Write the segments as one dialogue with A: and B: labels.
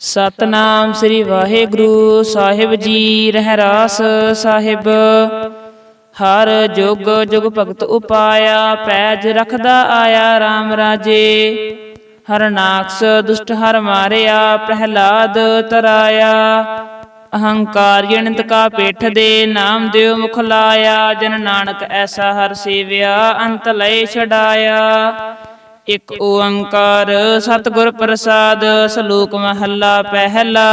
A: ਸਤਨਾਮ ਸ੍ਰੀ ਵਾਹਿਗੁਰੂ ਸਾਹਿਬ ਜੀ, ਰਹਿਰਾਸ ਸਾਹਿਬ। ਹਰ ਜੁਗ ਜੁਗ ਭਗਤ ਉਪਾਇਆ, ਪੈਜ ਰਖਦਾ ਆਇਆ RAM ਰਾਜੇ। ਹਰਨਾਕਸ ਦੁਸ਼ਟ ਹਰ ਮਾਰਿਆ, ਪ੍ਰਹਿਲਾਦ ਤਰਾਇਆ। ਅਹੰਕਾਰ ਜਨਿਤ ਕਾ ਪੇਠ ਦੇ ਨਾਮ ਦਿਓ ਮੁਖ ਲਾਇਆ, ਜਨ ਨਾਨਕ ਐਸਾ ਹਰ ਸੇਵਿਆ, ਅੰਤ ਲਏ ਛਡਾਇਆ। ਇਕ ਓੰਕਾਰ ਸਤਿਗੁਰ ਪ੍ਰਸਾਦ ਸ਼ਲੋਕ ਮਹੱਲਾ ਪਹਿਲਾ।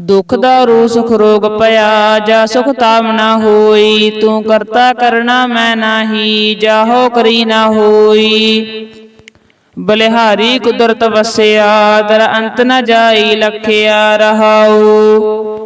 A: ਦੁਖ ਦਾਰੂ ਸੁਖ ਰੋਗ ਪਿਆ, ਜਾ ਸੁਖ ਤਾਮ ਨਾ ਹੋਈ, ਤੂੰ ਕਰਤਾ ਕਰਨਾ ਮੈਂ ਨਾਹੀ, ਜਾਹੋ ਕਰੀ ਨਾ ਹੋਈ। ਬਲਿਹਾਰੀ ਕੁਦਰਤ ਵਸਿਆ ਦਰ ਅੰਤ ਨਾ ਜਾਈ ਲਖਿਆ ਰਹਾਉ।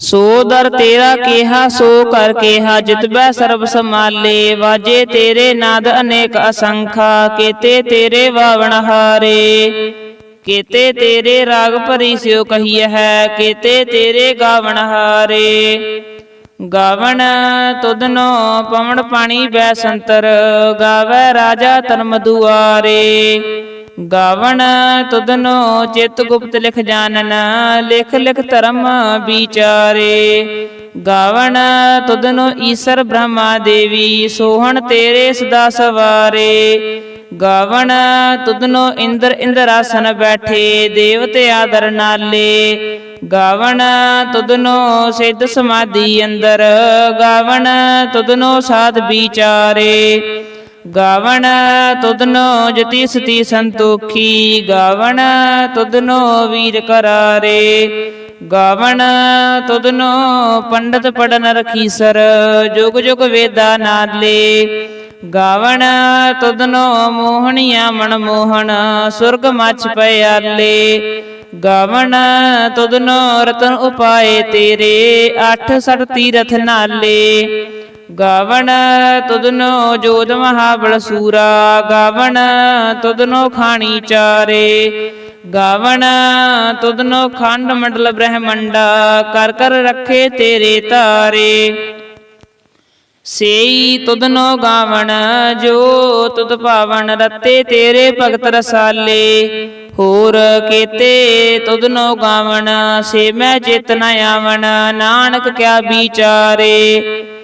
A: ਸੋ ਦਰ ਤੇਰਾ ਕਿਹਾ, ਸੋ ਕਰ ਕੇਹਾ ਜਿਤਬੈ ਸਰਬ ਸਮਾਲੇ ਵਾਜੇ ਤੇਰੇ ਨਾਦ ਅਨੇਕ ਅਸੰਖਾ, ਕੇਤੇ ਤੇਰੇ ਵਾਵਣ ਹਾਰੇ। ਕੇਤੇ ਤੇਰੇ ਰਾਗ ਭਰੀ ਸਿਓ ਕਹੀਐ ਹੈ, ਕੇਤੇ ਤੇਰੇ ਗਾਵਣ ਹਾਰੇ। ਗਾਵਣ ਤੁਧਨੋ ਪਵਣ ਪਾਣੀ ਬੈ ਸੰਤਰ, ਗਾਵੇ ਰਾਜਾ ਤਨਮ ਦੁਆਰੇ। ਗਾਵਣ ਤੁਧਨੋ ਚਿਤ ਗੁਪਤ ਲਿਖ ਜਾਣਨ ਲਿਖ ਲਿਖ ਧਰਮ ਵਿਚਾਰੇ। ਗਾਵਣ ਤੁਦਨੋ ਈਸ਼ਰ ਬ੍ਰਹਮਾ ਦੇਵੀ, ਸੋਹਣ ਤੇਰੇ ਸਦਾ ਸਵਾਰੇ। ਗਾਵਣ ਤੁਦਨੋ ਇੰਦਰ ਇੰਦਰ ਆਸਨ ਬੈਠੇ, ਦੇਵਤੇ ਆਦਰ ਨਾਲੇ। ਗਾਵਣ ਤੁਦਨੋ ਸਿੱਧ ਸਮਾਧੀ ਅੰਦਰ, ਗਾਵਣ ਤੁਦਨੋ ਸਾਧ ਵਿਚਾਰੇ। ਗਾਵਣ ਤੁਧਨੋ ਜਤੀ ਸਤੀ ਸੰਤੋਖੀ, ਗਾਵਣ ਤੁਧਨੋ ਵੀਰ ਕਰਾਰੇ। ਗਾਵਣ ਤੁਧਨੋ ਪੰਡਤ ਪੜਨ ਰਖੀਸਰ, ਜੁਗ ਜੁਗ ਵੇਦਾ ਨਾਲੇ ਗਾਵਣ ਤੁਧਨੋ ਮੋਹਣੀਆਂ ਮਨ ਮੋਹਣ ਸੁਰਗ ਮਚ ਪਿਆਲੇ ਗਾਵਣ ਤੁਧਨੋ ਰਤਨ ਉਪਾਏ ਤੇਰੇ, ਅੱਠ ਸਠ ਤੀਰਥ ਨਾਲੇ। ਗਾਵਣ ਤੁਧਨੋ ਜੋਦ ਮਹਾਬਲ ਸੂਰਾ, ਗਾਵਣ ਤੁਧਨੋ ਖਾਣੀ ਚਾਰੇ। ਗਾਵਣ ਤੁਧਨੋ ਖੰਡ ਮੰਡਲ ਬ੍ਰਹਮੰਡਾ, ਕਰ ਕਰ ਰੱਖੇ ਤੇਰੇ ਤਾਰੇ। ਸੇਈ ਤੁਧਨੋ ਗਾਵਣ, ਜੋ ਤੁਧ ਭਾਵਨ ਰਤੇ ਤੇਰੇ ਭਗਤ ਰਸਾਲੇ। ਹੋਰ ਕੀਤੇ ਤੁਧਨੋ ਗਾਵਣ, ਸੇ ਮੈਂ ਚਿਤ ਆਵਣ, ਨਾਨਕ ਕਿਆ ਵਿਚਾਰੇ।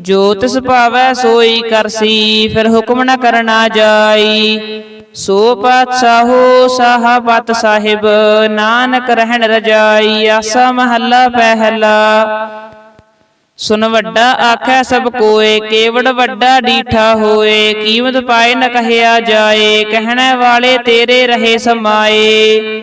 A: ਜੋ ਤਿਸ ਭਾਵੈ ਸੋਈ ਕਰਸੀ ਫਿਰ ਹੁਕਮ ਨ ਕਰਨਾ ਜਾਈ। ਸੋ ਪਾਤਸ਼ਾਹੋ ਸਾਹਬਤ ਸਾਹਿਬ, ਨਾਨਕ ਰਹਿਣ ਰਜਾਈ, ਆਸਾ ਮਹੱਲਾ ਪਹਿਲਾ। ਸੁਨ ਵੱਡਾ ਆਖੈ ਸਭ ਕੋਏ ਕੇਵੜ ਵੱਡਾ ਡੀਠਾ ਹੋਏ, ਕੀਮਤ ਪਾਏ ਨ ਕਹਿਆ ਜਾਏ, ਕਹਿਣ ਵਾਲੇ ਤੇਰੇ ਰਹੇ ਸਮਾਏ।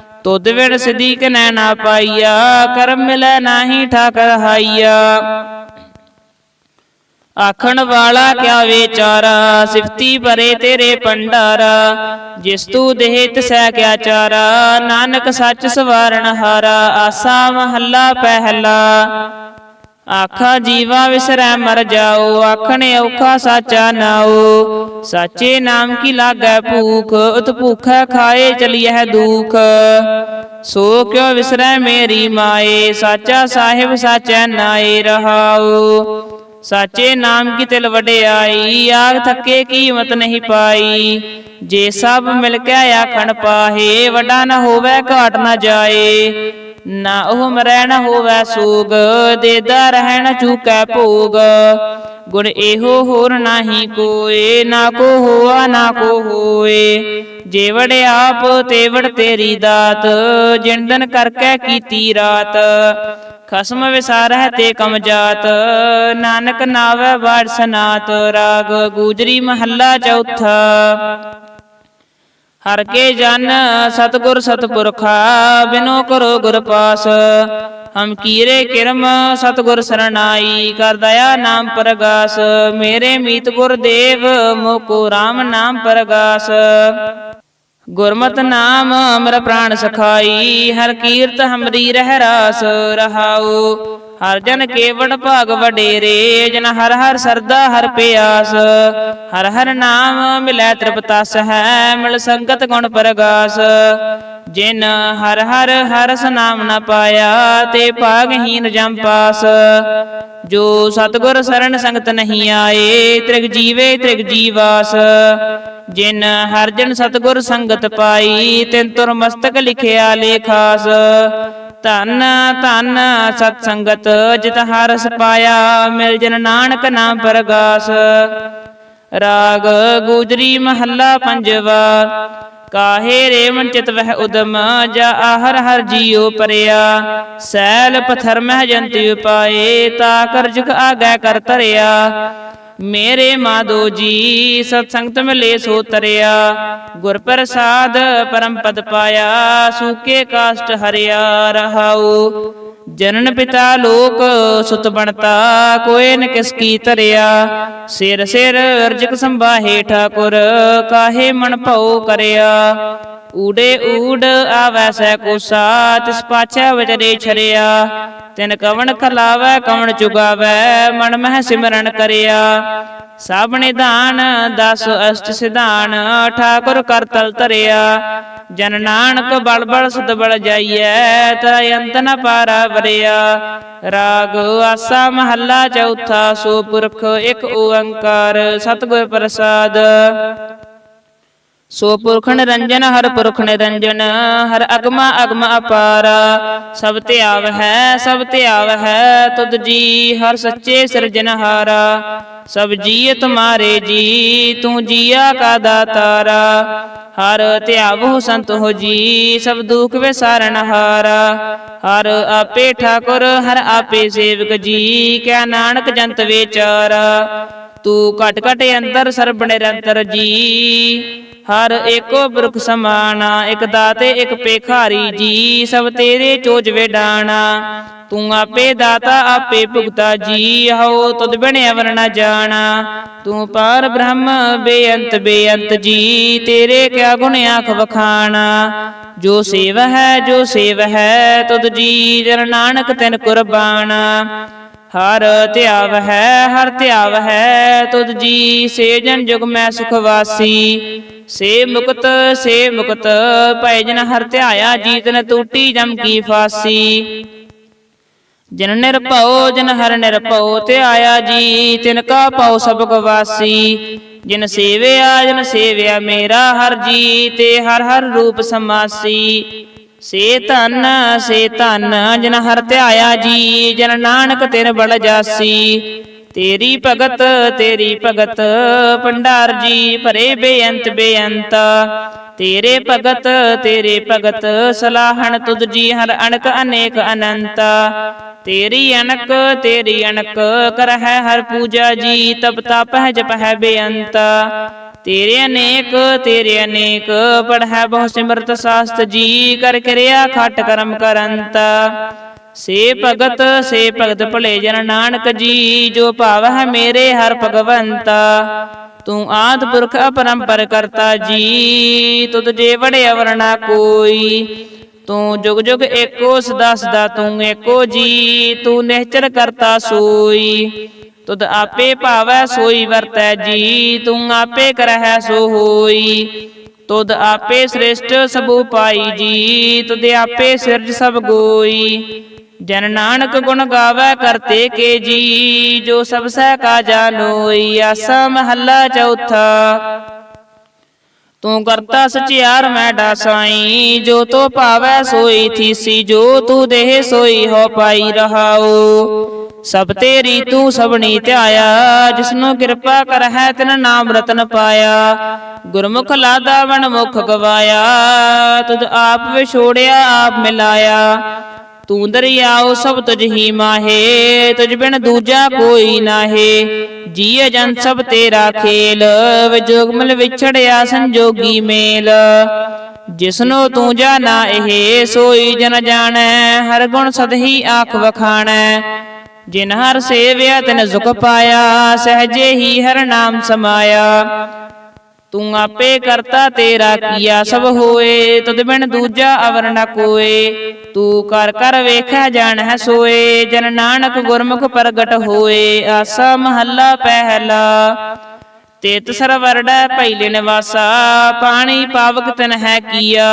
A: ਤੁਧ ਵਿਣ ਸਿਧੀ ਕਨੈ ਨਾ ਪਾਈਆ, ਕਰਮ ਮਿਲੈ ਨਾਹੀ ਠਾਕਰ ਹਾਈਆ। ਆਖਣ ਵਾਲਾ ਕਿਆ ਵਿਚਾਰਾ, ਸਿਫਤੀ ਭਰੇ ਤੇਰੇ ਭੰਡਾਰਾ, ਜਿਸ ਤੂ ਦੇਹ ਤਿਸੈ ਕਿਆ ਚਾਰਾ ਨਾਨਕ ਸੱਚ ਸਵਾਰਨ ਹਾਰਾ, ਆਸਾ ਮਹੱਲਾ ਪਹਿਲਾ। ਆਖਾ, ਜੀਵਾ ਵਿਸਰੈ ਮਰ ਜਾਓ ਆਖਣੇ ਔਖਾ ਸਾਚਾ ਨਾਓ ਸਾਚੇ ਨਾਮ ਕੀ ਲਾਗੈ ਭੂਖ, ਉਤ ਭੂਖੈ ਖਾਏ ਚਲੀਐ ਦੁਖ। ਸੋ ਕਿਉ ਵਿਸਰੈ ਮੇਰੀ ਮਾਏ, ਸਾਚਾ ਸਾਹਿਬ ਸਾਚੈ ਨਾਏ ਰਹਾਉ। ਸਾਚੇ ਨਾਮ ਕੀ ਤਿਲ ਵਡਿਆਈ ਆਗ ਥੱਕੇ ਕੀਮਤ ਨਹੀਂ ਪਾਈ। ਜੇ ਸਭ ਮਿਲ ਕੇ ਆਖਣ ਪਾਹੇ, ਵੱਡਾ ਨਾ ਹੋਵੇ ਘਾਟ ਨਾ ਜਾਏ। ਨਾ ਉਹ ਮਰੈ ਨ ਹੋਵੈ ਸੂਗ, ਦੇਦਾ ਰਹਿ ਨ ਚੂਕੈ ਭੋਗ। ਗੁਣ ਇਹੋ ਹੋਰ ਨਾਹੀ ਕੋਏ, ਨਾ ਕੋ ਹੋਆ, ਨਾ ਕੋ ਹੋਏ। ਜੇਵੜ ਆਪ, ਤੇਵੜ ਤੇਰੀ ਦਾਤ, ਜਿੰਦਨ ਕਰਕੇ ਕੀਤੀ ਰਾਤ। ਖਸਮ ਵਿਸਾਰਹਿ ਤੇ ਕਮ ਜਾਤ, ਨਾਨਕ ਨਾਵੈ ਵਾੜ ਸਨਾਤ। ਰਾਗ ਗੂਜਰੀ ਮਹੱਲਾ ਚੌਥਾ। ਹਰ ਕੇ ਜਨ ਸਤਗੁਰ ਸਤਪੁਰਖਾ, ਬਿਨੋ ਕਰੋ ਗੁਰ ਪਾਸ। ਹਮ ਕੀਰੇ ਕਿਰਮ ਸਤਗੁਰ ਸਰਣਾਈ, ਕਰ ਦਇਆ ਨਾਮ ਪ੍ਰਗਾਸ। ਮੇਰੇ ਮੀਤ ਗੁਰ ਦੇਵ, ਮੋਕੋ RAM ਨਾਮ ਪ੍ਰਗਾਸ। ਗੁਰਮਤਿ ਨਾਮ ਅਮਰ ਪ੍ਰਾਣ ਸਖਾਈ, ਹਰ ਕੀਰਤ ਹਮਰੀ ਰਹਿ ਰਾਸ ਰਹਾਉ ਹਰ ਜਨ ਕੇਵੜ ਭਾਗ ਵਡੇਰੇ ਜਨ ਹਰ ਹਰ ਸਰਦਾ, ਹਰ ਪਿਆਸ। ਹਰ ਹਰ ਨਾਮ ਮਿਲੈ ਤ੍ਰਿਪਤਸ ਹੈ, ਮਿਲ ਸੰਗਤ ਗੁਣ ਪ੍ਰਗਾਸ। ਜਿਨ ਹਰ ਹਰ ਹਰਸ ਨਾਮ ਨ ਪਾਇਆ, ਤੇ ਭਾਗਹੀਨ ਜਮ ਪਾਸ। ਜੋ ਸਤਗੁਰ ਸਰਣ ਸੰਗਤ ਨਹੀਂ ਆਏ, ਤ੍ਰਿਗ ਜੀਵੇ ਤ੍ਰਿਗ ਜੀਵਾਸ। ਜਿਨ ਹਰ ਜਨ ਸਤਗੁਰ ਸੰਗਤ ਪਾਈ, ਤਿਨ ਤੁਰ ਮਸਤਕ ਲਿਖਿਆ ਲੇਖਾਸ। ਧੰਨ ਧੰਨ ਸਤ ਸੰਗਤ ਜਿਤ ਹਰਸ ਪਾਇਆ ਮਿਲ ਜਨ ਨਾਨਕ ਨਾਮ ਪ੍ਰਗਾਸ। ਰਾਗ ਗੂਜਰੀ ਮਹੱਲਾ ਪੰਜਵਾ, ਕਾਹੇ ਰੇਵਨ ਚਿਤ ਵਹਿ ਉਦਮ, ਜਾ ਆਹਰ ਹਰ ਜੀਉ ਪਰਿਆ। ਸੈਲ ਪਥਰ ਮਹਿ ਜੰਤਿ ਉਪਾਏ, ਤਾ ਕਰਜਕ ਆਗੈ ਕਰ ਤਰਿਆ ਮੇਰੇ ਮਾਧੋ ਜੀ, ਸਤ ਸੰਗਤ ਮਿਲੇ ਸੋ ਤਰਿਆ। ਗੁਰ ਪ੍ਰਸਾਦ ਪਰਮ ਪਦ ਪਾਇਆ, ਸੂਕੇ ਕਾਸ਼ਟ ਹਰਿਆ ਰਹਾਉ। ਜਨਨ ਪਿਤਾ ਲੋਕ ਸੁਤ ਬਣਤਾ ਕੋਏ ਨ ਕਿਸ ਕੀ ਤਰਿਆ। ਸਿਰ ਸਿਰ ਅਰਜਕ ਸੰਭਾਹੇ ਠਾਕੁਰ, ਕਾਹੇ ਮਨ ਭਉ ਕਰਿਆ। ਊੜੇ ਊੜ ਆਵੈ ਸੈ ਕੋਸਾ ਤਿਸ ਪਾਛੈ ਵਜਰੇ ਛਰਿਆ। ਤਿਨ ਕਵਣ ਖਲਾਵੈ, ਕਵਣ ਚੁਗਾਵੈ, ਮਨ ਮਹਿ ਸਿਮਰਨ ਕਰਿਆ। ਸਭ ਨਿਧਾਨ ਦਸ ਅਸ਼ਟ ਸਿਧਾਨ, ਠਾਕੁਰ ਕਰਤਲ ਤਰਿਆ ਜਨ ਨਾਨਕ ਬਲ ਬਲ ਸੁਧ ਬਲ ਜਾਈਐ, ਤਰਾ ਅੰਤ ਨ ਪਾਰਾ ਵਰਿਆ। ਰਾਗ ਆਸਾ ਮਹੱਲਾ ਚੌਥਾ, ਸੋ ਪੁਰਖ ਇੱਕ ਓੰਕਾਰ, ਸਤਿਗੁਰ ਪ੍ਰਸਾਦ। ਸੋ ਪੁਰਖ ਨਿਰੰਜਨ ਹਰ ਪੁਰਖ ਨਿਰੰਜਨ ਹਰ ਅਗਮਾ ਅਗਮ ਅਪਾਰ। ਸਭ ਧਿਆਵ ਹੈ, ਸਭ ਧਿਆਵ ਹੈ, ਤੁਧ ਜੀ, ਹਰ ਸੱਚੇ ਸਿਰਜਨਹਾਰਾ ਸਭ ਜੀਅ ਤੁਮਾਰੇ ਜੀ, ਤੂੰ ਜੀਆ ਕਾ ਦਾਤਾਰਾ। ਹਰ ਧਿਆਵੋ ਸੰਤ ਹੋ ਜੀ, ਸਭ ਦੁਖ ਵਿਸਾਰਨ ਹਾਰਾ। ਹਰ ਆਪੇ ਠਾਕੁਰ, ਹਰ ਆਪੇ ਸੇਵਕ ਜੀ ਕਿਆ ਨਾਨਕ ਜੰਤ ਵਿਚਾਰਾ। ਤੂੰ ਘਟ ਘਟ ਅੰਦਰ ਸਰਬ ਨਿਰੰਤਰ ਜੀ। ਹਰ ਏਕੋ ਬੁਰਖ ਸਮਾਨਾ ਇਕ ਦਾਤੇ, ਇਕ ਪੇਖਾਰੀ ਜੀ ਸਭ ਤੇਰੇ ਚੋਜ ਵੇਡਾਣਾ। ਤੂੰ ਆਪੇ ਦਾਤਾ, ਆਪੇ ਭੁਗਤਾ, ਜੀ ਹਉ ਤੁਧ ਬਿਨ ਅਵਰ ਨ ਜਾਣਾ। ਤੂੰ ਪਾਰ ਬ੍ਰਹਮ, ਬੇਅੰਤ ਬੇਅੰਤ, ਜੀ ਤੇਰੇ ਕਿਆ ਗੁਣ ਆਖ ਵਖਾਣਾ। ਜੋ ਸੇਵ ਹੈ, ਜੋ ਸੇਵ ਹੈ, ਤੁਧ ਜੀ, ਜਨ ਨਾਨਕ ਤਿਨ ਕੁਰਬਾਨਾ ਹਰ ਧਿਆਵ ਹੈ, ਹਰ ਧਿਆਵ ਹੈ, ਤੁਧ ਜੀ ਸੇ ਜਨ ਜੁਗ ਮੈਂ ਸੁਖ ਵਾਸੀ। ਸੇ ਮੁਕਤ ਸੇ ਮੁਕਤ ਭੈ ਜਨ ਹਰ ਧਿਆਇਆ, ਜੀਤਨ ਟੂਟੀ ਜਮ ਕੀ ਫਾਸੀ। ਜਨ ਨਿਰਭਉ ਜਨ ਹਰ ਨਿਰਭਉ ਧਿਆਇਆ ਜੀ, ਤਿਨ ਕਾ ਪਾਉ ਸਭ ਕੋ ਵਾਸੀ। ਜਿਨ ਸੇਵਿਆ, ਜਨ ਸੇਵਿਆ ਮੇਰਾ ਹਰ ਜੀ, ਤੇ ਹਰ ਹਰ ਰੂਪ ਸਮਾਸੀ। ਸੇ ਧਨ ਸੇ ਧਨ, ਜਨ ਹਰ ਧਿਆਇਆ ਜੀ, ਜਨ ਨਾਨਕ ਤਿਨ ਬਲ ਜਾਸੀ। ਤੇਰੀ ਭਗਤ ਤੇਰੀ ਭਗਤ, ਭੰਡਾਰ ਜੀ, ਭਰੇ ਬੇਅੰਤ ਬੇਅੰਤ। ਤੇਰੇ ਭਗਤ ਤੇਰੇ ਭਗਤ, ਸਲਾਹਣ ਤੁਧ ਜੀ, ਹਰ ਅਣਕ ਅਨੇਕ ਅਨੰਤ। ਤੇਰੀ ਅਣਕ ਤੇਰੀ ਅਣਕ, ਕਰਹਿ ਹਰ ਪੂਜਾ ਜੀ, ਤਪ ਤਪ ਹੈ ਜਪ ਹੈ ਬੇਅੰਤ। ਤੇਰੇ ਅਨੇਕ ਤੇਰੇ ਅਨੇਕ ਪੜ੍ਹੈ ਬਹੁ ਸਿਮਰਤ ਸਾਸਤ ਜੀ ਕਰ ਕਿਰਿਆ ਖਟ ਕਰਮ ਕਰੰਤ। ਸੇ ਭਗਤ ਸੇ ਭਗਤ ਭਲੇ ਜਨ ਨਾਨਕ ਜੀ, ਜੋ ਭਾਵ ਹੈ ਮੇਰੇ ਹਰ ਭਗਵੰਤਾ। ਤੂੰ ਆਦ ਪੁਰਖ ਅਪਰੰਪਰ ਕਰਤਾ ਜੀ, ਤੁਧ ਜੇ ਵੜੇ ਅਵਰਣਾ ਕੋਈ। ਤੂੰ ਜੁਗ ਜੁਗ ਏਕੋ ਸਦਾ ਸਦਾ ਤੂੰ ਏਕੋ ਜੀ, ਤੂੰ ਨਿਹਚਰ ਕਰਤਾ ਸੋਈ। ਤੁਧ ਆਪੇ ਭਾਵੈ ਸੋਈ ਵਰਤੈ ਜੀ, ਤੂੰ ਆਪੇ ਕਰਹਿ ਸੋ ਹੋਈ ਤੁਧ ਆਪੇ ਸ੍ਰਿਸ਼ਟ ਸਭ ਉਪਾਈ ਜੀ, ਤੁਧ ਆਪੇ ਸਿਰਜ ਸਭ ਗੋਈ। ਜਨ ਨਾਨਕ ਗੁਣ ਗਾਵੇ ਕਰਤੇ ਕੇ ਜੀ, ਜੋ ਸਭ ਸਹਿ ਕਾ ਜਾਣੋਈ ਆਸਾ ਮਹੱਲਾ ਚੌਥਾ, ਤੂੰ ਕਰਤਾ ਸਚਿਆਰ ਮੈਂ ਡਾਸਾਈ, ਜੋ ਤੋ ਭਾਵੈ ਸੋਈ ਥੀਸੀ, ਜੋ ਤੂੰ ਦੇਹ ਸੋਈ ਹੋ ਪਾਈ ਰਹਾਓ ਸਭ ਤੇਰੀ ਤੂੰ ਸਭਨੀ ਧਿਆਇਆ, ਜਿਸਨੂੰ ਕਿਰਪਾ ਕਰ ਹੈ ਤਿਨ ਨਾਮ ਰਤਨ ਪਾਇਆ। ਗੁਰਮੁਖ ਲਾਦਾ ਵਣ ਮੁਖ ਗਵਾਇਆ, ਤੁਧ ਆਪ ਵਿਛੋੜਿਆ, ਆਪ ਮਿਲਾਇਆ। ਤੂੰ ਦਰਿਆਓ ਸਭ ਤੁਝ ਹੀ ਮਾਹੇ, ਤੁਝ ਬਿਨ ਦੂਜਾ ਕੋਈ ਨਾਹੀ। ਜੀਅ ਜਨ ਸਭ ਤੇਰਾ ਖੇਲ ਵਿਜੋਗਮਲ ਵਿਛੜਿਆ ਸੰਜੋਗੀ ਮੇਲ। ਜਿਸਨੋ ਤੂੰ ਜਾਣਾ ਇਹ, ਸੋਈ ਜਨ ਜਾਣੈ, ਹਰ ਗੁਣ ਸਦਹੀ ਆਖ ਵਖਾਣੈ। ਜਿਨ ਹਰ ਸੇਵਿਆ ਤਿਨ ਸੁਖ ਪਾਇਆ, ਸਹਜੇ ਹੀ ਹਰ ਨਾਮ ਸਮਾਇਆ। ਤੂੰ ਆਪੇ ਕਰਤਾ ਤੇਰਾ ਕੀਆ, ਸਭ ਹੋਏ ਤਦ ਬਿਨ ਦੂਜਾ ਅਵਰ ਨ ਕੋਏ। ਤੂੰ ਕਰ ਕਰ ਵੇਖਿਆ ਜਾਣ ਹੈ ਸੋਏ, ਜਨ ਨਾਨਕ ਗੁਰਮੁਖ ਪ੍ਰਗਟ ਹੋਏ। ਆਸਾ ਮਹੱਲਾ ਪਹਿਲਾ। ਤੇਤ ਸਰਵਰੜਾ ਪਹਿਲੇ ਨਿਵਾਸਾ ਪਾਣੀ ਪਾਵਕ ਤਨ ਹੈ ਕੀਆ।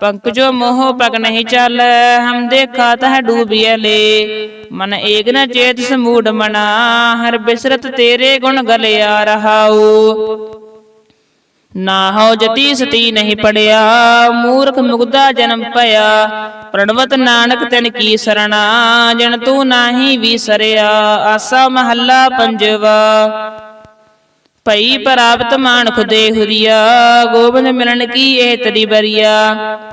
A: ਪੰਕਜੋ ਮੋਹ ਪਗ ਨਹੀਂ ਚੱਲ, ਹਮ ਦੇਖਾ ਤਹ ਡੂਬਿਆ ਲੇ। ਮਨ ਏਕ ਨ ਚੇਤ ਸਮੂੜ ਮਨਾ, ਹਰ ਬਿਸਰਤ ਤੇਰੇ ਗੁਣ ਗਲਿਆ ਰਹਾਉ। ਨਾ ਹੋ ਜਤੀ ਸਤੀ ਨਹੀਂ ਪੜਿਆ, ਮੂਰਖ ਮੁਗਦਾ ਜਨਮ ਭਇਆ। ਪ੍ਰਣਵਤ ਨਾਨਕ ਤੈਨ ਕੀ ਸਰਣਾ, ਜਨ ਤੂੰ ਨਾਹੀ ਵਿਸਰਿਆ ਆਸਾ ਮਹੱਲਾ ਪੰਜਵਾ। ਭਈ ਪ੍ਰਾਪਤ ਮਾਨ ਖੁਦੇ ਹੁਰੀਆ ਗੋਬਿੰਦ ਮਿਲਣ ਕੀ ਇਹ ਤਰੀ ਬਰੀਆ।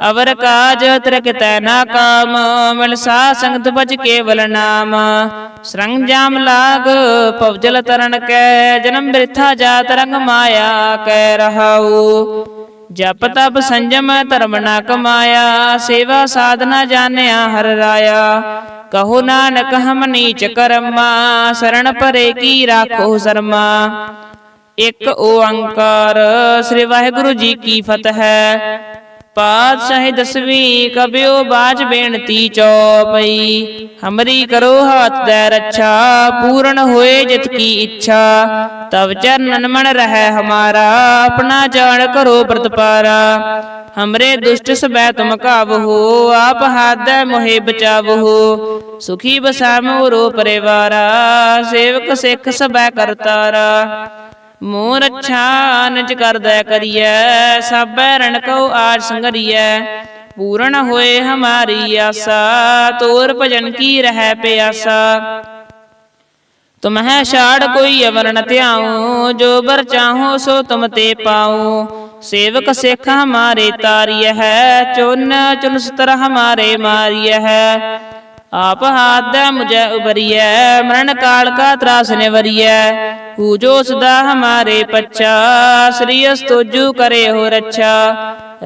A: ਅਵਰ ਕਾਜ ਤਰਕਤੈ ਨਾ ਕਾਮ, ਮਿਲ ਸਾ ਸੰਗਤ ਬਜ ਕੇਵਲ ਨਾਮ। ਸਰੰਗ ਜਾਮ ਲਾਗ ਪਵਜਲ ਤਰਨ ਕੈ, ਜਨਮ ਬਿਰਥਾ ਜਾਤ ਰੰਗ ਮਾਇਆ ਕੈ ਰਹਾਉ। ਜਪ ਤਪ ਸੰਜਮ ਧਰਮ ਨਾ ਕਮਾਇਆ, ਸੇਵਾ ਸਾਧਨਾ ਜਾਣਿਆ ਹਰ ਰਾਇਆ। ਕਹੋ ਨਾਨਕ ਹਮ ਨੀਚ ਕਰਮਾ ਸਰਣ ਪਰੇ ਕੀ ਰਾਖੋ ਸਰਮਾ। ਇੱਕ ਓੰਕਾਰ। ਸ੍ਰੀ ਵਾਹਿਗੁਰੂ ਜੀ ਕੀ ਫਤਿਹ। ਪਾਤਸ਼ਾਹੀ ਦਸਵੀਂ ਕਬਿਓ ਬਾਜ ਬੇਨਤੀ ਚੌਪਈ। ਹਮਰੀ ਕਰੋ ਹੱਥ ਦੇ ਰੱਛਾ, ਪੂਰਨ ਹੋਏ ਜਿਤ ਕੀ ਇੱਛਾ। ਤਵ ਚਰਨਨ ਮਨ ਰਹਿ ਹਮਾਰਾ, ਆਪਣਾ ਜਾਣ ਕਰੋ ਪ੍ਰਤਪਾਰਾ ਹਮਰੇ ਦੁਸ਼ਟ ਸਬੈ ਤੁਮ ਕਾਵਹੋ ਆਪ ਹਾਥ ਮੋਹਿ ਬਚਾਵਹੋ ਸੁਖੀ ਬਸਾਮੋ ਰੋ ਪਰਿਵਾਰਾ, ਸੇਵਕ ਸਿੱਖ ਸਬੈ ਕਰਤਾਰਾ। ਮੋਰ ਅੱਛਾ ਨਚ ਕਰਦਾ ਕਰੀਐ ਸਭੈ ਰਣ ਕਉ ਆਜ ਸੰਗਰੀਐ। ਪੂਰਨ ਹੋਏ ਹਮਾਰੀ ਆਸਾ, ਤੋਰ ਭਜਨ ਕੀ ਰਹਿ ਪਿਆਸਾ। ਤੁਮਹਿ ਛਾੜ ਕੋਈ ਅਵਰ ਨ ਧਿਆਉ, ਜੋ ਬਰ ਚਾਹੋ ਸੋ ਤੁਮ ਤੇ ਪਾਉ। ਸੇਵਕ ਸਿੱਖ ਹਮਾਰੇ ਤਾਰੀය ਹੈ, ਚੁਨ ਚੁਨ ਸਤਰ ਹਮਾਰੇ ਮਾਰੀය ਹੈ। ਆਪ ਹਾਥ ਦਾ ਮੁਝੈ ਉਬਰੀਐ ਮਰਨ ਕਾਲ ਕਾ ਤਰਾਸ ਨਿਵਰੀਐ। ਹੂ ਸਦਾ ਹਮਾਰੇ ਪੱਛਾ, ਸ੍ਰੀ ਅਸਤੋਜੂ ਕਰੇ ਹੋ ਰੱਛਾ।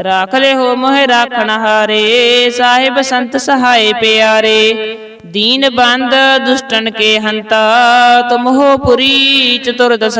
A: ਰਾਖ ਲੈ ਹੋ ਮੋਹਿ ਰਾਖਣ ਹਾਰੇ, ਸਾਹਿਬ ਸੰਤ ਸਹਾਏ ਪਿਆਰੇ। ਦੀਨ ਬੰਦ ਦੁਸ਼ਟਨ ਕੇ ਹੰਤਾ, ਤੁਮ ਹੋ ਪੁਰੀ ਚਤੁਰ ਦਸ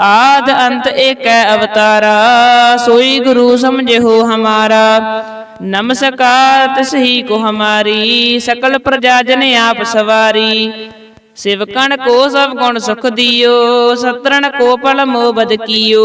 A: ਆਦ ਅੰਤ ਏਕੈ ਅਵਤਾਰਾ, ਸੋਈ ਗੁਰੂ ਸਮਝਿਓ ਹਮਾਰਾ। ਨਮਸਕਾਰ ਤਿਸਹੀ ਕੋ ਹਮਾਰੀ, ਸਕਲ ਪ੍ਰਜਾ ਜਨ ਆਪ ਸਵਾਰੀ। ਸਿਵਕਣ ਕੋ ਸਭ ਗੁਣ ਸੁਖ ਦਿਓ, ਸਤਰਣ ਕੋ ਪਲ ਮੋਹ ਬਦ ਕੀਓ।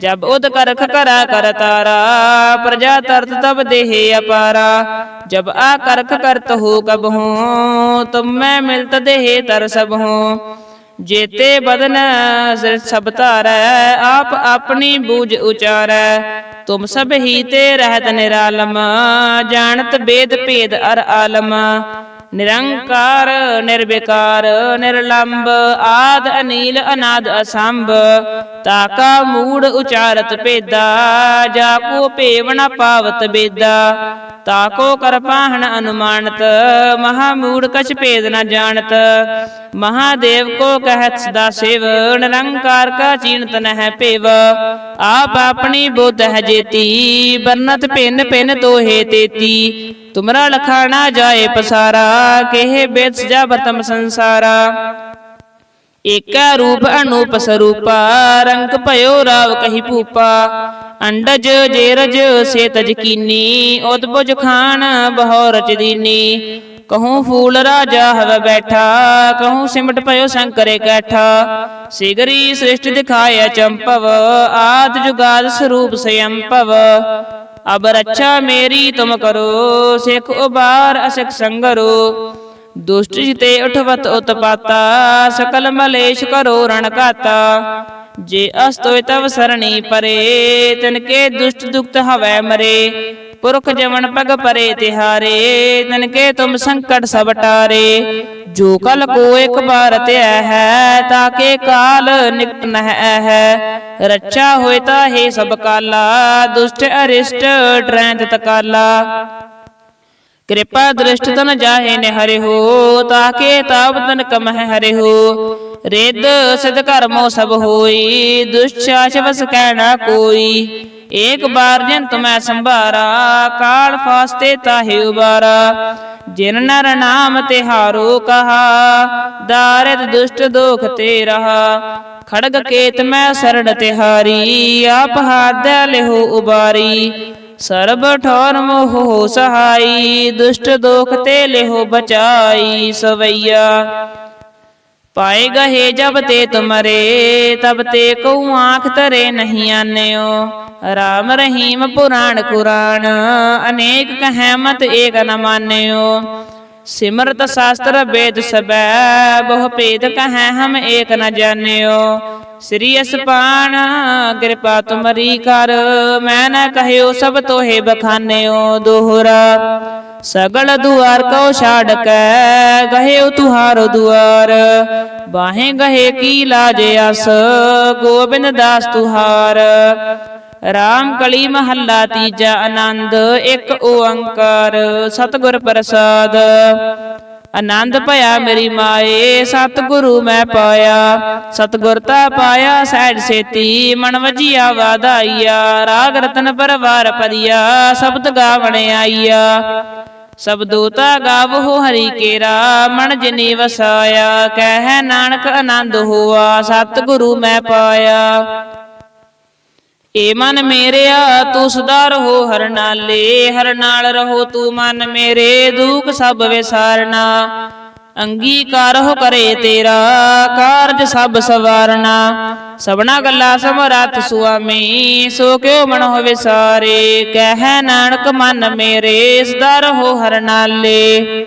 A: ਜਬ ਉਦ ਕਰਖ ਕਰਾ ਕਰ ਤਾਰਾ, ਪ੍ਰਜਾ ਤਰਤ ਤਬ ਦੇਹ ਅਪਾਰਾ। ਜਬ ਆ ਕਰਖ ਕਰਤ ਹੋ ਕਬ ਹੋ, ਤੁਮ ਮੈਂ ਮਿਲਤ ਦੇਹ ਤਰ ਸਭ ਹੋ। ਜੇਤੇ ਬਦਨ ਸਭ ਧਾਰੈ, ਆਪ ਆਪਣੀ ਬੂਝ ਉਚਾਰੈ। ਤੁਮ ਸਭ ਹੀ ਤੇ ਰਹਿਤ ਨਿਰਾਲਮ, ਜਾਣਤ ਬੇਦ ਭੇਦ ਅਰ ਆਲਮ। ਨਿਰੰਕਾਰ, ਨਿਰਵਿਕਾਰ, ਨਿਰਲੰਬ, ਆਦ, ਅਨੀਲ, ਅਨਾਦ, ਅਸੰਭ। ਤਾਕਾ, ਮੂੜ, ਉਚਾਰਤ, ਭੇਦਾ ਜਾ ਕੋ ਭੇਵ ਨ ਪਾਵਤ ਬੇਦਾ ਤਾਕੋ ਕਰਪਾਹਣ ਅਨੁਮਾਨਤ, ਮਹਾ ਮੂੜ, ਕਛ, ਭੇਦ, ਨਾ ਜਾਣਤ। ਮਹਾਦੇਵ ਕੋ ਕਹਿਤ ਸਦਾ ਸਿਵ, ਨਿਰੰਕਾਰ ਕਾ ਚੀਨਤ ਨਹਿ ਭੇਵ ਆਪ ਆਪਣੀ ਬੁੱਧ ਹੈ ਜੇਤੀ ਬਰਨਤ ਭਿੰਨ ਭਿੰਨ ਤੋਹੇ ਤੇਤੀ। ਤੁਮਰਾ ਲਖਾਣਾ ਜਾਏ ਪਸਾਰਾ, ਕਿਹ ਬੇਦ ਸਜਾ ਬਤਮ ਸੰਸਾਰਾ। ਏਕਾ ਰੂਪ ਅਨੂਪ ਸਰੂਪਾ, ਰੰਗ ਭਇਓ ਰਾਵ ਕਹੀ ਭੂਪਾ। ਅੰਡਜ ਜੇਰਜ ਸੇ ਤਜਕੀਨੀ ਉਦਬੁਜ ਖਾਨ ਬਹੋ ਰਚਦੀਨੀ ਕਹੂੰ ਫੂਲ ਰਾਜਾ ਹਵ ਬੈਠਾ, ਕਹੂੰ ਸਿਮਟ ਭਇਓ ਸ਼ੰਕਰੇ ਕੈਠਾ। ਸਿਗਰੀ ਸ੍ਰਿਸ਼ਟ ਦਿਖਾਇਆ ਚੰਪਵ, ਆਦ ਜੁਗਾਦ ਸਰੂਪ ਸਯੰਪਵ। ਅਬ ਰੱਛਾ ਮੇਰੀ ਤੁਮ ਕਰੋ, ਸਿਖ ਉਬਾਰ ਅਸਿਖ ਸੰਗਰੋ। ਦੁਸ਼ਟ ਜਿਤੇ ਉਠਵਤ ਉਤਪਾਤਾ, ਸਕਲ ਮਲੇਸ਼ ਕਰੋ ਰਣਕਾਤਾ ਜੇ ਅਸਤੋਇ ਤਵ ਸਰਣੀ ਪਰੇ, ਤਨ ਕੇ ਦੁਸ਼ਟ ਦੁਖਤ ਹਵੈ ਮਰੇ। ਪੁਰਖ ਜਵਨ ਪਗ ਪਰੇ ਤਿਹਾਰੇ ਤਨ ਕੇ ਤੁਮ ਸੰਕਟ ਸਭ ਟਾਰੇ। ਜੋ ਕਲ ਕੋ ਇੱਕ ਬਾਰ ਧਿਆ ਹੈ ਤਾਕੇ ਕਾਲ ਨਿਕਟ ਨਹਿ ਹੈ। ਰੱਛਾ ਹੋਇ ਤਾਹੇ ਸਭ ਕਾਲਾ, ਦੁਸ਼ਟ ਅਰਿਸ਼ਟ ਟਰੈਂਤ ਤਕਾਲਾ। ਕਿਰਪਾ ਦ੍ਰਿਸ਼ਟ ਤਨ ਜਾਹੇ ਨੇ ਹਰਿ ਹੋ ਤਾਕੇ ਤਾਪ ਤਨ ਕਮਹਿ ਹਰਿ ਹੋ ਰਿੱਧ ਸਿਧ ਕਰਮੋ ਸਭ ਹੋਈ ਦੁਸ਼ਾਸ ਵਸ ਕਹਿਣਾ ਕੋਈ। ਏਕ ਬਾਰ ਜਨ ਤੁਮੈ ਸੰਭਾਰਾ, ਕਾਲ ਫਾਸਤੇ ਤਾਹੇ ਉਬਾਰਾ। ਜਿਨ ਨਰ ਨਾਮ ਤਿਹਾਰੋ ਕਹਾ ਦਾਰਿਤ ਦੁਸ਼ਟ ਦੋਖ ਤੇ ਰਹਾ। ਖੜਗ ਕੇਤ ਮੈਂ ਸਰਣ ਤਿਹਾਰੀ, ਆਪ ਹਾਦੈ ਲਿਹੋ ਉਬਾਰੀ। ਸਰਬ ਠੌਰ ਮੋਹ ਸਹਾਈ, ਦੁਸ਼ਟ ਦੋਖ ਤੇ ਲਿਹੋ ਬਚਾਈ ਸਵਈਆ। ਪਾਏ ਗਹੇ ਜਬ ਤੇ ਤੁਮਰੇ, ਤਬ ਤੇ ਕਉ ਆਂਖ ਤਰੇ ਨਹੀਂ ਆਨਿਓ। ਰਾਮ ਰਹੀਮ ਪੁਰਾਣ ਕੁਰਾਨ, ਅਨੇਕ ਕਹਿਮਤ ਏਕ ਨ ਮਾਨਿਓ। ਸਿਮਰਤ ਸ਼ਾਸਤਰ ਵੇਦ ਸਬੈ ਬਹੁ ਭੇਦ ਕਹੈ ਹਮ ਏਕ ਨ ਜਾਣਿਓ। ਸ੍ਰੀ ਅਸਪਾਨ, ਕਿਰਪਾ ਤੁਮਰੀ ਕਰ, ਮੈਂ ਨ ਕਹਿਓ ਸਭ ਤੋਹੇ ਬਖਾਨਿਓ। ਦੋਹਰਾ, ਸਗਲ ਦੁਆਰ ਕਉ ਛਾੜ ਕੈ, ਗਹਿਓ ਤੁਹਾਰੋ ਦੁਆਰ। ਬਾਹੇ ਗਹੇ ਕੀ ਲਾਜ ਅਸ ਗੋਬਿੰਦ ਦਾਸ ਤੁਹਾਰ। ਰਾਮ ਕਲੀ ਮਹੱਲਾ ਤੀਜਾ ਆਨੰਦ, ਇੱਕ ਓੰਕਾਰ, ਸਤਿਗੁਰ ਪ੍ਰਸਾਦ। ਆਨੰਦ ਭਇਆ ਮੇਰੀ ਮਾਏ, ਸਤਿਗੁਰੂ ਮੈਂ ਪਾਇਆ। ਸਤਿਗੁਰ ਤਾ ਪਾਇਆ, ਸਹਿਜ ਸੇਤੀ, ਮਨ ਵਜੀਆ ਵਾਧਾਈਆ। ਰਾਗ ਰਤਨ ਪਰਵਾਰ ਪਰਿਆ, ਸ਼ਬਦ ਗਾਵਣ ਆਈਆ। ਸਬਦੋ ਤਾ ਗਾਵੋ ਹਰੀ ਕੇਰਾ, ਮਨ ਜਿਨੀ ਵਸਾਇਆ। ਕਹਿ ਨਾਨਕ ਆਨੰਦ ਹੋਆ, ਸਤਿਗੁਰੂ ਮੈਂ ਪਾਇਆ। ਏ ਮਨ ਮੇਰਿਆ, ਤੂੰ ਸਦਾ ਰਹੋ ਹਰ ਨਾਲੇ, ਹਰ ਨਾਲ ਰਹੋ ਤੂੰ ਮਨ ਮੇਰੇ, ਦੁਖ ਸਭ ਵਿਸਾਰਨਾ। ਅੰਗੀਕਾਰ ਹੋ ਕਰੇ ਤੇਰਾ, ਕਾਰਜ ਸਭ ਸਵਾਰਨਾ। ਸਭਨਾ ਗੱਲਾ ਸਮਰਤ ਸੁਆਮੀ, ਸੋ ਕਿਉ ਮਨ ਹੋਵੇ ਸਾਰੇ ਕਹਿ ਨਾਨਕ ਮਨ ਮੇਰੇ, ਸਦਾ ਰਹੋ ਹਰ ਨਾਲੇ।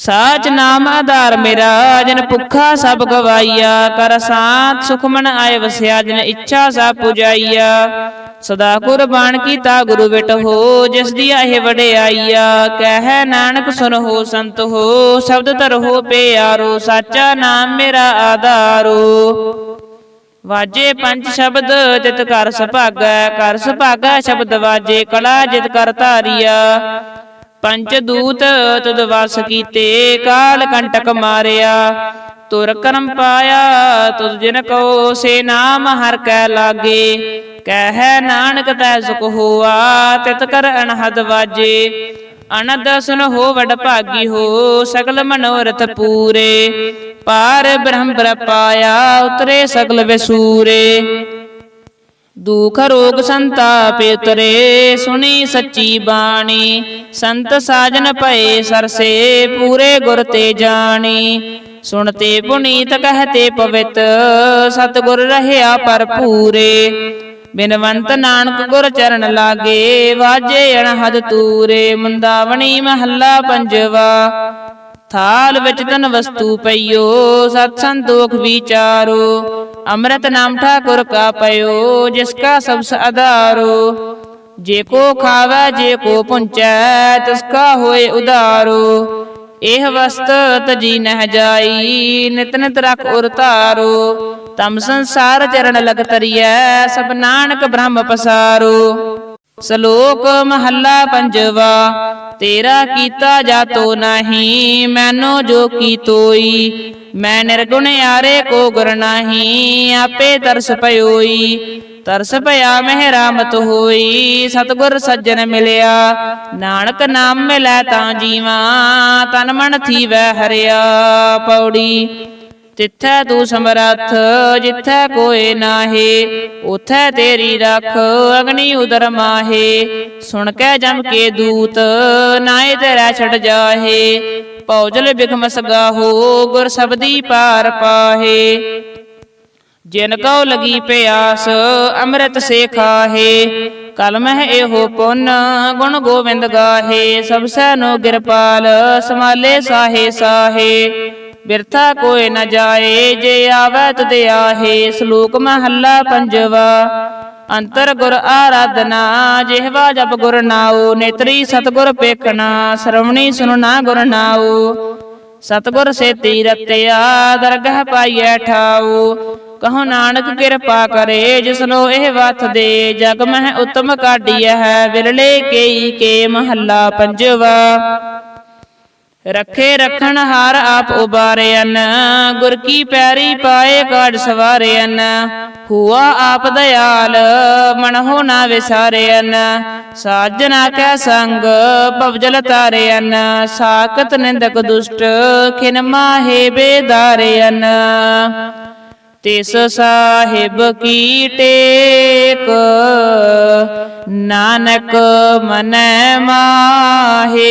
A: ਸਾਚ ਨਾਮ ਆਧਾਰ ਮੇਰਾ, ਜਨ ਭੁੱਖਾ ਸਭ ਗਵਾਈਆ। ਕਰ ਸਾਥ ਸੁਖ ਆਏ ਵਸਿਆ, ਜਨ ਇੱਛਾ ਸਭ ਪੁਜਾਈਆ। ਸਦਾ ਕੁਰਬਾਨ ਕੀਤਾ ਗੁਰੂ ਬਿਟ ਹੋ, ਜਿਸ ਦੀ ਇਹ ਵਡਿਆਈਆ। ਕਹਿ, ਨਾਨਕ ਸੁਨ ਹੋ ਸੰਤ ਹੋ, ਸ਼ਬਦ ਧਰੋ ਪਿਆਰੋ, ਸਾਚਾ ਨਾਮ ਮੇਰਾ ਆਧਾਰੋ। ਵਾਜੇ ਪੰਜ ਸ਼ਬਦ ਜਿਤ ਕਰ ਸੁਭਾਗੈ ਕਰ ਸੁਭਾਗੈ ਸ਼ਬਦ ਵਾਜੇ, ਕਲਾ ਜਿਤ ਕਰ ਧਾਰੀਆ। ਪੰਜ ਦੂਤ ਤਦ ਵਸ ਕੀਤੇ, ਕਾਲ ਕੰਟਕ ਮਾਰਿਆ। ਤੁਰ ਕਰਮ ਪਾਇਆ, ਤੁਧ ਜਿਨ ਕੋ ਸੇ ਨਾਮ ਹਰ ਕੈ ਲਾਗੇ। ਕਹਿ ਨਾਨਕ ਤੈ ਸੁਖ ਹੋਆ, ਤਿਤ ਕਰ ਅਨਹਦ ਵਾਜੇ। ਅਨੰਦ ਸੁਨ ਹੋ ਵਡ ਭਾਗੀ ਹੋ, ਸਗਲ ਮਨੋਰਥ ਪੂਰੇ। ਪਾਰ ਬ੍ਰਹਮ ਬਰ ਪਾਇਆ ਉਤਰੇ ਸਗਲ ਵਿਸੂਰੇ। ਦੁਖ ਰੋਗ ਸੰਤਾਪੇ ਉਤਰੇ, ਸੁਣੀ ਸੱਚੀ ਬਾਣੀ। ਸੰਤ ਸਾਜਨ ਭਏ ਸਰਸੇ, ਪੂਰੇ ਗੁਰ ਤੇ ਜਾਣੀ। ਸੁਣਤੇ ਪੁਨੀਤ ਕਹਤੇ ਪਵਿੱਤ, ਸਤਿਗੁਰ ਰਹਿਆ ਭਰਪੂਰੇ। ਬਿਨਵੰਤ ਨਾਨਕ ਗੁਰ ਚਰਨ ਲਾਗੇ, ਵਾਜੇ ਅਣਹਦ ਤੂਰੇ। ਮੁੰਦਾਵਣੀ ਮਹੱਲਾ ਪੰਜਵਾ, ਥਾਲ ਵਿੱਚ ਤਨ ਵਸਤੂ ਪਈਓ ਸਤ ਸੰਤੋਖ ਵਿਚਾਰੋ। ਅੰਮ੍ਰਿਤ ਨਾਮ ਠਾਕੁਰ ਕਾ ਪਇਓ, ਜਿਸ ਕਾ ਸਭ ਆਧਾਰੋ ਜੇ ਕੋ ਖਾਵੇ, ਜੇ ਕੋ ਪੁੰਚੈ, ਤਿਸ ਕਾ ਹੋਏ ਉਧਾਰੋ ਇਹ ਵਸਤ ਤਜੀ ਨਹਿ ਜਾਈ, ਨਿਤ ਨਿਤ ਰਖ ਉਰ ਤਾਰੋ ਤਮ ਸੰਸਾਰ ਚਰਨ ਲਗ ਤਰੀਐ, ਸਭ ਨਾਨਕ ਬ੍ਰਹਮ ਪਸਾਰੋ। ਸ਼ਲੋਕ ਮਹੱਲਾ ਪੰਜਵਾ, ਤੇਰਾ ਕੀਤਾ ਜਾਤੋ ਨਹੀਂ, ਮੈਨੋ ਜੋ ਕੀ ਤੋਈ, ਮੈਂ ਨਿਰਗੁਣ ਆਰੇ ਕੋ ਗੁਰ ਨਹੀਂ, ਆਪੇ ਤਰਸ ਪਇਓਈ ਤਰਸ ਭਇਆ ਮਹਿ ਰਾਮਤ ਹੋਈ, ਸਤਗੁਰ ਸੱਜਣ ਮਿਲਿਆ, ਨਾਨਕ ਨਾਮ ਮਿਲੈ ਤਾਂ ਜੀਵਾ, ਤਨ ਮਨ ਥੀਵੈ ਹਰਿਆ ਪੌੜੀ। ਤਿੱਥੈ ਤੂੰ ਸਮਰੱਥ, ਜਿੱਥੈ ਕੋਏ ਨਾਹੀ, ਉਥੈ ਤੇਰੀ ਰੱਖ, ਅਗਨੀ ਉਦਰ ਮਾਹੇ। ਸੁਣ ਕੇ ਜਮ ਕੇ ਦੂਤ ਨਾਏ ਤੇਰਾ ਛੜ ਜਾਹੇ। ਪੌਜਲ ਬਿਖਮ ਸਗਾਹੋ, ਗੁਰ ਸਬਦੀ ਪਾਰ ਪਾਹੇ। ਜਿਨ ਕਉ ਲਗੀ ਪਿਆਸ, ਅੰਮ੍ਰਿਤ ਸੇ ਖਾਹੇ। ਕਲਮ ਹੈ ਇਹੋ ਪੁੰਨ, ਗੁਣ ਗੋਵਿੰਦ ਗਾਹੇ। ਸਭ ਸੈਨੋ ਗਿਰਪਾਲ, ਸਮਾਲੇ ਸਾਹੇ ਸਾਹੇ। ਬਿਰਥਾ ਕੋਏ ਨ ਜਾਏ, ਜੇ ਆਵੈ ਤਦ ਆਹੇ, ਸ਼ਲੋਕ ਮਹੱਲਾ ਪੰਜਵਾ। ਅੰਤਰ ਗੁਰ ਆਰਾਧਨਾ, ਜਿਹਵਾ ਜਪ ਗੁਰ ਨਾਉ, ਨੇਤਰੀ ਸਤਗੁਰ ਪੇਖਣਾ ਸ਼ਰਵਣੀ ਸੁਨਣਾ ਗੁਰ ਨਾਉ। ਸਤਗੁਰ ਸੇਤੀ ਰਤਿਆ, ਦਰਗਹ ਪਾਈਐ ਠਾਉ। ਕਹੋ ਨਾਨਕ ਕਿਰਪਾ ਕਰੇ ਜਿਸਨੋ ਇਹ ਵਥ ਦੇ, ਜਗ ਮਹਿ ਉਤਮ ਕਾਢੀਐ ਹੈ, ਵਿਰਲੇ ਕੇਈ ਕੇ ਮਹੱਲਾ ਪੰਜਵਾ। ਰੱਖੇ ਰੱਖਣ ਹਾਰ ਆਪ ਉਬਾਰਿਆਨ ਗੁਰ ਕੀ ਪੈਰੀ ਪਾਏ ਕਾੜ ਸਵਾਰਿਆਨ ਹੁਆ ਆਪ ਦਇਆਲ ਮਨ ਹੋ ਨਾ ਵਿਸਾਰਿਆਨ ਸਾਜਨਾ ਕੈ ਸੰਗ, ਭਵਜਲ ਤਾਰਿਆਨ ਸਾਕਤ ਨਿੰਦਕ ਦੁਸ਼ਟ, ਖਿਨ ਮਾਹੇ ਬੇਦਾਰਿਆਨ ਤਿਸ ਸਾਹਿਬ ਕੀ ਟੇਕ, ਨਾਨਕ ਮਨੈ ਮਾਹੇ।